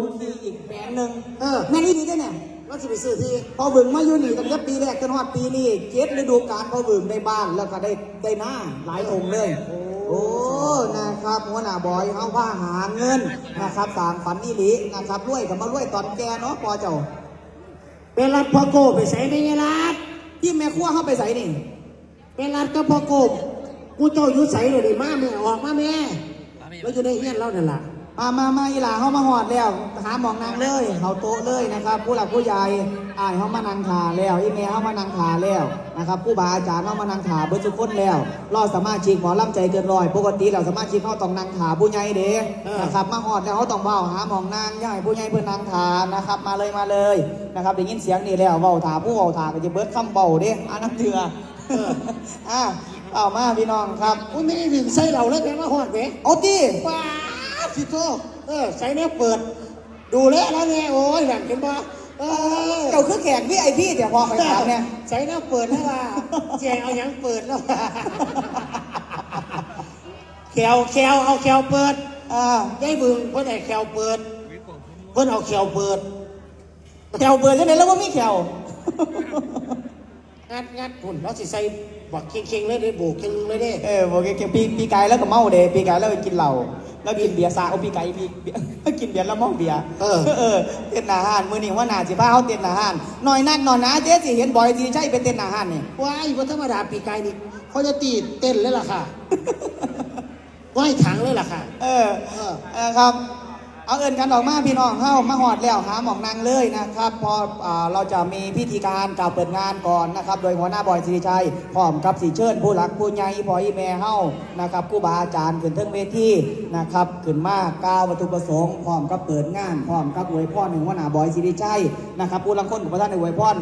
นที่อีกแบรนด์หนึ่งเออ แม่นี่ดีด้วยเนี่ยว่าสิไปซื้อที่พอบึงมาอยู่นี่ตั้งแต่ปีแรกจนฮอดปีนี้เจ็ดฤดูกาลพอบึงได้บ้านแล้วก็ได้ได้หน้าหลายองค์เลย โอ้ นะครับหัวหน้าบอยเขาว่าหาเงินนะครับสร้างฝันอีหลีนะครับรวยกับมารวยตอนแกเนาะพอเจ้าเป็นรัดพ่อโกไปใส่ไม่ไงรัดที่แม่ครัวเข้าไปใส่นี่เป็นรัดก็พ่อโกกูเจ้าอยู่ใส่เลยดิมาแม่ออกมาแม่แล้วอยู่ในเฮียนเราเนี่ยล่ะ มามามาอีหลาเขามาหอดแล้วหาหมองนางเลยเขาโต๊ะเลยนะครับ ผู้หลักผู้ใหญ่อายเขามานั่งขาแล้วอีเมเขามานั่งขาแล้วนะครับผู้บาอาจารย์เขามานั่งขาเบิร์ทุกคนแล้วรอสมาชิกหมอลำใจเกินร้อยปกติเราสมาชิกเขาต้องนั่งขาผู้ใหญ่เด้นะครับมาหอดแล้วเขาต้องเบาหาหมองนางย่ายผู้ใหญ่เพื่อนนางขานะครับมาเลยมาเลยนะครับได้ยินเสียงนี่แล้วเบาถาผู้เบาถาก็จะเบิร์ดคำเบาเด้อาน้ำเถื่ออะเอามาพี่น้องครับอุ้ยไม่ได้ถึงใส่เราแล้วแกมาหอดเว้ยเอาตีว้า สิโตเออใส่เนี่ยเปิด ดูแลแล้วไงโอ้ยหลังเห็นบ่เออเจ้าคือแขกพี่ไอพี่เดี๋ยวพอไปถามเนี่ยใส่เนี่ยเปิดแล้วล่ะแจงเอาหยังเปิดแล้วล่ะแขวแขวเอาแขวเปิดอ่าได้บึงเพื่อนไอ้แขวเปิด เพื่อนเอาแขวเปิดแขวเบิร์ดใช่ไหมแล้วว่ามีแขวงัดงัดหุ่นแล้วสิใส่บักเค็งๆเลยได้โบกเค็งเลยได้ เออบอกแกปีปีกายแล้วก็เมาเดปีกายแล้วไปกินเหล้า แล้วกินเบียร์ซาเอาปีกายปีเบียร์กินเบียร์แล้วเมาเบียร์เออเออเต้นอาหารมือนี่ว่าหนาสิพาเขาเต้นอาหารหน่อยนักหน่อยนะเจ๊สิเห็นบ่อยสิใช่ไปเต้นอาหารนี่ว้ายวันธรรมดาปีกายนี่เขาจะตีเต้นเลยล่ะค่ะว่ายถังเลยล่ะค่ะ เออเออเออครับ เอาเอินกันออกมาพี่น้องเข้ามาหอดแล้วหาหมองนางเลยนะครับพออเราจะมีพิธีการกล่าวเปิดงานก่อนนะครับ โดยหัวหน้าบอยสิริชัยพร้อมกับสีเชิญผู้หลักผู้ใหญ่พออีแม่เข้านะครับผู้บาอาจารย์ขึ้นเทิงเวทีนะครับขึ้นมากก้าววัตถุประสงค์พร้อมกับเปิดงานพร้อมกับอวยพรหนึ่งหัวหน้าบอยสิริชัยนะครับผู้ลังคนของพระท่านในอวยพร